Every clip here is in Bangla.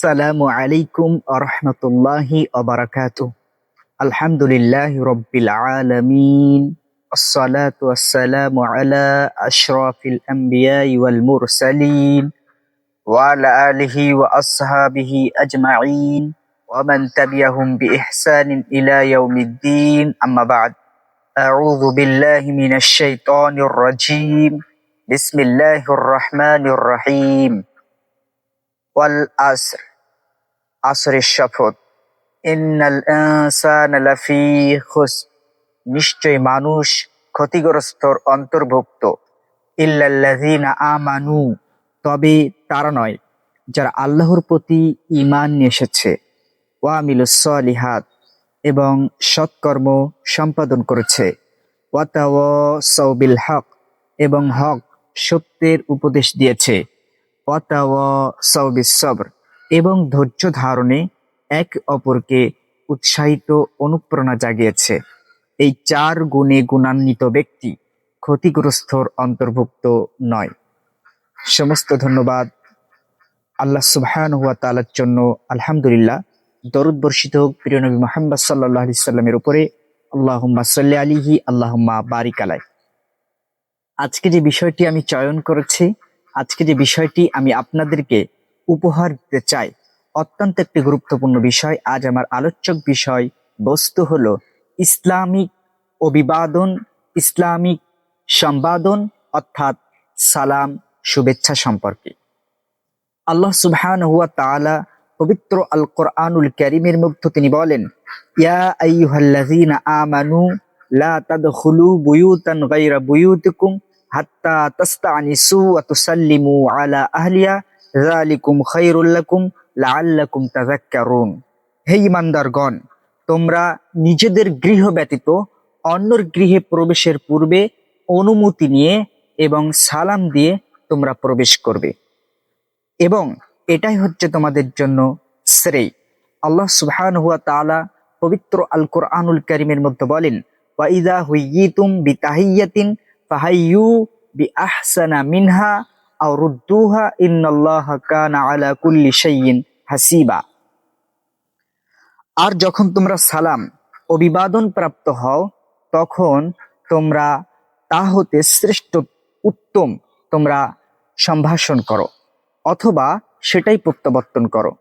السلام عليكم ورحمة الله وبركاته. الحمد لله رب العالمين. الصلاة والسلام على أشرف الأنبياء والمرسلين وعلى آله وأصحابه أجمعين ومن تبعهم بإحسان إلى يوم الدين. أما بعد أعوذ بالله من الشيطان الرجيم. بسم الله الرحمن الرحيم. والعصر. আসরের শপথ। নিশ্চয় মানুষ ক্ষতিগ্রস্তর অন্তর্ভুক্ত। আমানু, তবে তারা নয়, যারা আল্লাহর প্রতি ইমান নিয়ে এসেছে। ওয়ামিলুসলিহাত এবং সৎকর্ম সম্পাদন করেছে। ওয়াতাও সৌবিল হক, এবং হক সত্যের উপদেশ দিয়েছে। ওয়াতাও সৌবিস সবর। এবং ধৈর্য ধারণে এক অপরকে উৎসাহিত অনুপ্রেরণা জাগিয়েছে। এই চার গুণে গুণান্বিত ব্যক্তি ক্ষতিগ্রস্তর অন্তর্ভুক্ত নয়। সমস্ত ধন্যবাদ। আল্লাহ সুবহান হুয়া তালার জন্য আলহামদুলিল্লাহ। দরুদ বর্ষিত হোক, প্রিয় নবী মোহাম্মদ সাল্লাহ আলি সাল্লামের উপরে। আল্লাহুম্মা সাল্লি আলিহি আল্লাহুম্মা বারিক আলাই। আজকে যে বিষয়টি আমি চয়ন করেছি, আজকে যে বিষয়টি আমি আপনাদেরকে উপহার দিতে চাই। অত্যন্ত একটি গুরুত্বপূর্ণ বিষয়। আজ আমার আলোচক বিষয় বস্তু হলো ইসলামিক অভিবাদন, ইসলামিক সম্বাদন, অর্থাৎ সালাম, শুভেচ্ছা সম্পর্কে। আল্লাহ সুবহান হুয়া তালা পবিত্র আল কোরআনুল ক্যারিমের মধ্যে তিনি বলেন, ইয়া আমানু লা হাত্তা আলা আহলিয়া হে ঈমানদারগণ তোমরা নিজেদের গৃহ ব্যতীত অন্যর গৃহে প্রবেশের পূর্বে অনুমতি নিয়ে এবং সালাম দিয়ে তোমরা প্রবেশ করবে। এবং এটাই হচ্ছে তোমাদের জন্য শ্রেয়। আল্লাহ সুবহান হুয়া তাআলা পবিত্র আল কোরআনুল কারিমের মধ্যে বলেন ওয়াইদা হুইয়িতুম বিতাহিয়াতিন ফাহাইয়ু বিআহসানা মিনহা আলা হাসিবা। আর যখন তোমরা সালাম অভিবাদন প্রাপ্ত হও, তখন তোমরা তা হতে শ্রেষ্ঠ উত্তম তোমরা সম্ভাষণ করো, অথবা সেটাই প্রত্যাবর্তন করো।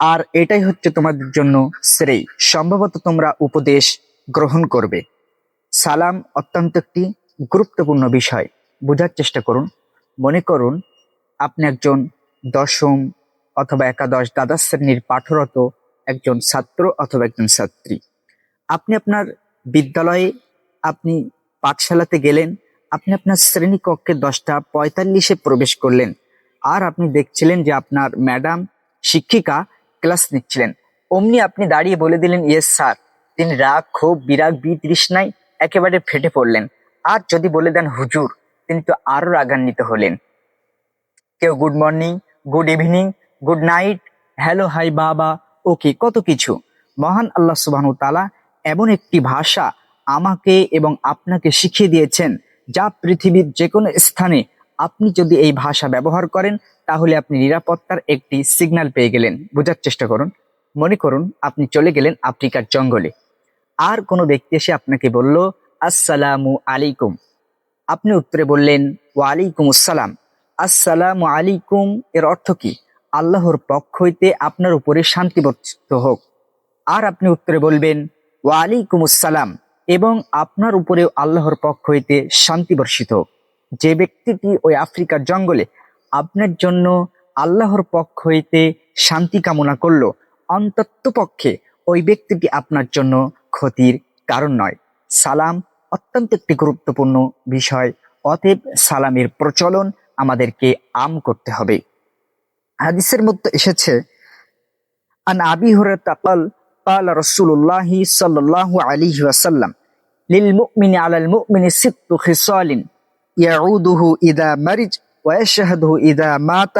আর এটাই হচ্ছে তোমাদের জন্য শ্রেয়। সম্ভবত তোমরা উপদেশ গ্রহণ করবে। সালাম অত্যন্ত একটি গুরুত্বপূর্ণ বিষয়। বোঝার চেষ্টা করুন। মনে করুন, আপনি একজন দশম অথবা একাদশ দ্বাদশ শ্রেণির পাঠরত একজন ছাত্র অথবা একজন ছাত্রী। আপনি আপনার বিদ্যালয়ে আপনি পাঠশালাতে গেলেন, আপনি আপনার শ্রেণীকক্ষে দশটা পঁয়তাল্লিশে প্রবেশ করলেন আর আপনি দেখছিলেন যে আপনার ম্যাডাম শিক্ষিকা ক্লাস নিচ্ছিলেন। অমনি আপনি দাঁড়িয়ে বলে দিলেন, ইয়েস স্যার। তিনি রাগ, ক্ষোভ, বিরাগ, বিতৃষ্ণায় একেবারে ফেটে পড়লেন। আর যদি বলে দেন, হুজুর তিনি তো আরও রাগান্বিত হলেন। কেউ good morning good evening good night hello hi বাবা, ওকে, কত কিছু। মহান আল্লাহ সুবাহন তালা এমন একটি ভাষা আমাকে এবং আপনাকে শিখিয়ে দিয়েছেন, যা পৃথিবীর যে কোনো স্থানে আপনি যদি এই ভাষা ব্যবহার করেন, তাহলে আপনি নিরাপত্তার একটি সিগন্যাল পেয়ে গেলেন। বোঝার চেষ্টা করুন। মনে করুন, আপনি চলে গেলেন আফ্রিকার জঙ্গলে। আর কোনো ব্যক্তি এসে আপনাকে বলল, আসসালামু আলাইকুম। আপনি উত্তরে বললেন ওয়ালাইকুম আসসালাম আসসালামু আলাইকুম। এর অর্থ কি? আল্লাহর পক্ষ হইতে আপনার উপরে শান্তি বর্ষিত হোক। আর আপনি উত্তরে বলবেন ওয়ালাইকুম আসসালাম এবং আপনার উপরেও আল্লাহর পক্ষ হইতে শান্তি বর্ষিত হোক। যে ব্যক্তিটি ওই আফ্রিকার জঙ্গলে আপনার জন্য আল্লাহর পক্ষ হইতে শান্তি কামনা করল অন্তত পক্ষে ওই ব্যক্তিটি আপনার জন্য ক্ষতির কারণ নয়। সালাম অত্যন্ত একটি গুরুত্বপূর্ণ বিষয় অতএব সালামের প্রচলন আমাদেরকে আম করতে হবে হাদিসের মধ্যে এসেছে আন আবি হুরায়রা قال قال رسول الله صلى الله عليه وسلم للمؤمن على المؤمن ست خصال يعوده إذا مرج ويشهده إذا مات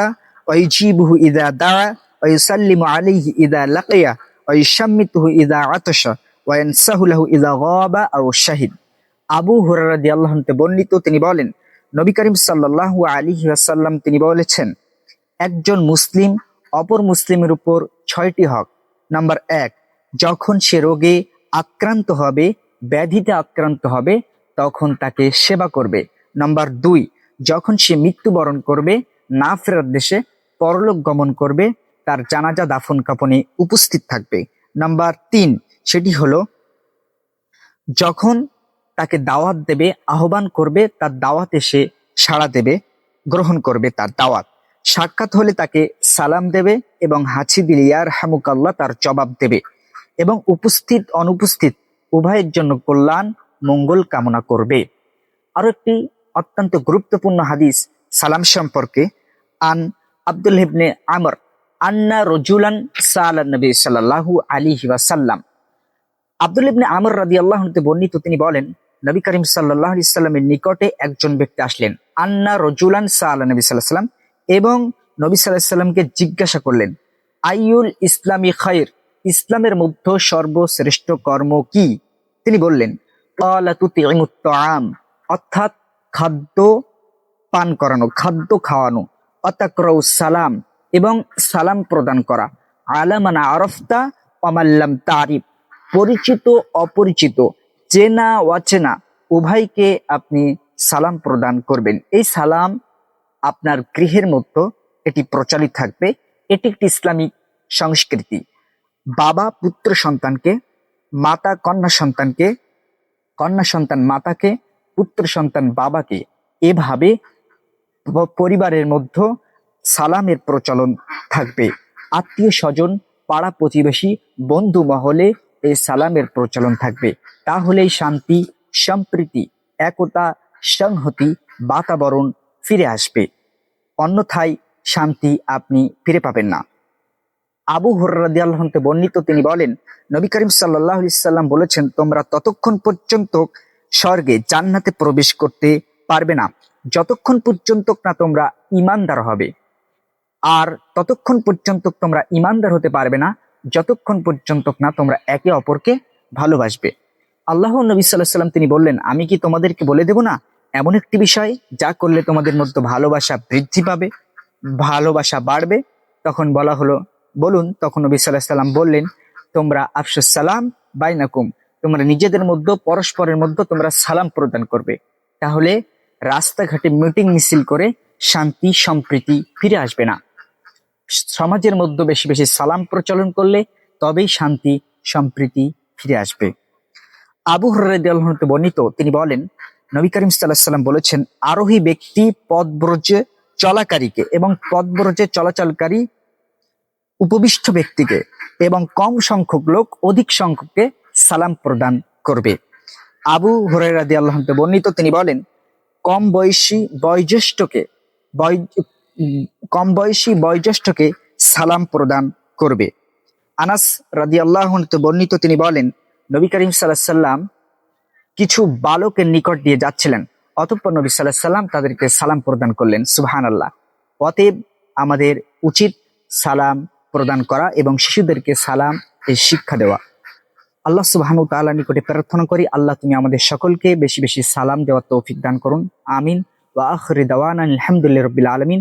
ويجيبه إذا دعا ويسلم عليه إذا لقي ويشمته إذا عطش وينسه له إذا غاب أو شهد আবু হুরারা দিয়াল্লাহতে বর্ণিত, তিনি বলেন, নবী করিম সাল্লাল্লাহু আলাইহি ওয়াসাল্লাম তিনি বলেছেন, একজন মুসলিম অপর মুসলিমের উপর ছয়টি হক। নাম্বার এক, যখন সে রোগে আক্রান্ত হবে, ব্যাধিতে আক্রান্ত হবে, তখন তাকে সেবা করবে। নাম্বার দুই, যখন সে মৃত্যুবরণ করবে না ফেরার দেশে পরলোক গমন করবে, তার জানাজা দাফন কাপনে উপস্থিত থাকবে। নাম্বার তিন, সেটি হলো, যখন তাকে দাওয়াত দেবে, আহ্বান করবে, তার দাওয়াতে সে সাড়া দেবে, গ্রহণ করবে তার দাওয়াত। সাক্ষাৎ হলে তাকে সালাম দেবে এবং হাঁচি দিলে ইয়ার হামুকাল্লাহ তার জবাব দেবে। এবং উপস্থিত, অনুপস্থিত, উভয়ের জন্য কল্যাণ, মঙ্গল কামনা করবে। আরও একটি অত্যন্ত গুরুত্বপূর্ণ হাদিস সালাম সম্পর্কে। আন আব্দুল হিবনে আমর, আন্না রজুলান সাল নবী সাল্লাল্লাহু আলাইহি ওয়াসাল্লাম। আব্দুল ইবনে আমর আনহু বর্ণিত তিনি বলেন নবী করিম সাল্লাল্লাহু আলাইহি সাল্লামের নিকটে একজন ব্যক্তি আসলেন। আন্না রজুলান সাল নবী সাল্লাল্লাহু আলাইহি সাল্লাম এবং নবী আলাইহি সাল্লামকে জিজ্ঞাসা করলেন আইউল ইসলামী খায়র? ইসলামের মধ্যে সর্বশ্রেষ্ঠ কর্ম কি? তিনি বললেন তাআম অর্থাৎ খাদ্য পান করানো, খাদ্য খাওয়ানো, অতাকরাউ সালাম এবং সালাম প্রদান করা। আলামানা আরফতা অমাল্লাম তারিফ, পরিচিত অপরিচিত চেনা অচেনা, উভয়কে আপনি সালাম প্রদান করবেন। এই সালাম আপনার গৃহের মধ্যে এটি প্রচলিত থাকবে। এটি একটি ইসলামিক সংস্কৃতি। বাবা পুত্র সন্তানকে, মাতা কন্যা সন্তানকে, কন্যা সন্তান মাতাকে, পুত্র সন্তান বাবাকে এভাবে পরিবারের মধ্যে সালামের প্রচলন থাকবে। আত্মীয় স্বজন, পাড়া প্রতিবেশী, বন্ধু মহলে এই সালামের প্রচলন থাকবে। তাহলেই শান্তি, সম্প্রীতি, একতা, সংহতি, বাতাবরণ ফিরে আসবে। অন্যথায় শান্তি আপনি ফিরে পাবেন না। আবু হর্রাদি আল্লাহতে বর্ণিত তিনি বলেন, নবী করিম সাল্লাহ সাল্লাম বলেছেন, তোমরা ততক্ষণ পর্যন্ত স্বর্গে জান্নাতে প্রবেশ করতে পারবে না। যতক্ষণ পর্যন্ত না তোমরা ইমানদার হবে। আর ততক্ষণ পর্যন্ত তোমরা ইমানদার হতে পারবে না যতক্ষণ পর্যন্ত না তোমরা একে অপরকে ভালোবাসবে। আল্লাহ নবী সাল্লাহ সাল্লাম তিনি বললেন, আমি কি তোমাদেরকে বলে দেব না এমন একটি বিষয় যা করলে তোমাদের মধ্যে ভালোবাসা বৃদ্ধি পাবে, ভালোবাসা বাড়বে? তখন বলা হলো, বলুন। তখন নবী সাল্লাহ সাল্লাম বললেন, তোমরা আফসুস সালাম বাইনাকুম, তোমরা নিজেদের মধ্যে পরস্পরের মধ্যে তোমরা সালাম প্রদান করবে। তাহলে রাস্তাঘাটে মিটিং মিছিল করে শান্তি, সম্প্রীতি ফিরে আসবে না। সমাজের মধ্যে বেশি বেশি সালাম প্রচলন করলে তবেই শান্তি, সম্প্রীতি ফিরে আসবে। আবু হরতে বর্ণিত, তিনি বলেন, নবী করিম সাল্লাহ সাল্লাম বলেছেন, আরোহী ব্যক্তি পদব্রজে চলাকারীকে এবং পদব্রজে চলাচলকারী উপবিষ্ট ব্যক্তিকে এবং কম সংখ্যক লোক অধিক সংখ্যককে সালাম প্রদান করবে। আবু হরাইরাদি আল্লাহ বর্ণিত, তিনি বলেন, কম বয়সী বয়োজ্যেষ্ঠকে কম বয়সী বয়োজ্যেষ্ঠকে সালাম প্রদান করবে। আনাস রাদি আল্লাহ বর্ণিত তিনি বলেন, নবী করিম সাল্লাহ সাল্লাম কিছু বালকের নিকট দিয়ে যাচ্ছিলেন, অতঃপর নবী সাল্লাহ সাল্লাম তাদেরকে সালাম প্রদান করলেন সুবহান আল্লাহ অতএব আমাদের উচিত সালাম প্রদান করা এবং শিশুদেরকে সালাম শিক্ষা দেওয়া। আল্লাহ সুবহানু তাআলা নিকটে প্রার্থনা করি, আল্লাহ তুমি আমাদের সকলকে বেশি বেশি সালাম দেওয়ার তৌফিক দান করুন, আমিন। ওয়া আখিরি দাওয়ানা আলহামদুলিল্লাহি রাব্বিল আলামিন।